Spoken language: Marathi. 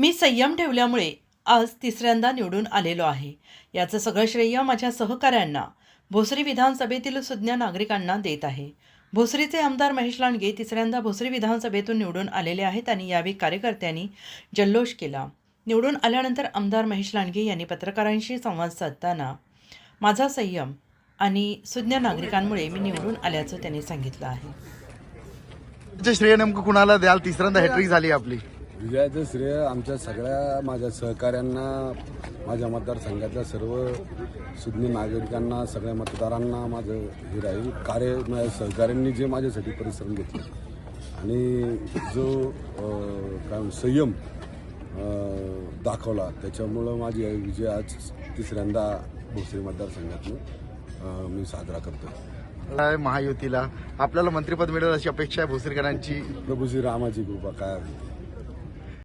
मी संयम ठेवल्यामुळे आज तिसऱ्यांदा निवडून आलेलो आहे. याचं सगळं श्रेय माझ्या सहकाऱ्यांना. भोसरी विधानसभेतील सुज्ञ नागरिकांना देत आहे. भोसरीचे आमदार महेश लांडगे तिसऱ्यांदा भोसरी विधानसभेतून निवडून आलेले आहेत आणि यावेळी कार्यकर्त्यांनी जल्लोष केला. निवडून आल्यानंतर आमदार महेश लांडगे यांनी पत्रकारांशी संवाद साधताना माझा संयम आणि सुज्ञ नागरिकांमुळे मी निवडून आल्याचं त्यांनी सांगितलं आहे. श्रेय नेमकं कुणाला द्याल? तिसऱ्यांदा हॅट्रिक झाली आपली. विजयाचं श्रेय आमच्या सगळ्या माझ्या सहकाऱ्यांना माझ्या मतदारसंघातल्या सर्व सुज्ञ नागरिकांना सगळ्या मतदारांना माझं हे राहील. कार्य माझ्या सहकाऱ्यांनी जे माझ्यासाठी परिश्रम घेतले. आणि जो काय संयम दाखवला त्याच्यामुळं माझी विजय आज तिसऱ्यांदा भोसरी मतदारसंघातून मी साजरा करतो महायुतीला? आपल्याला मंत्रिपद मिळेल अशी अपेक्षा आहे भोसरीकरांची? प्रभू श्री रामाची कृपा काय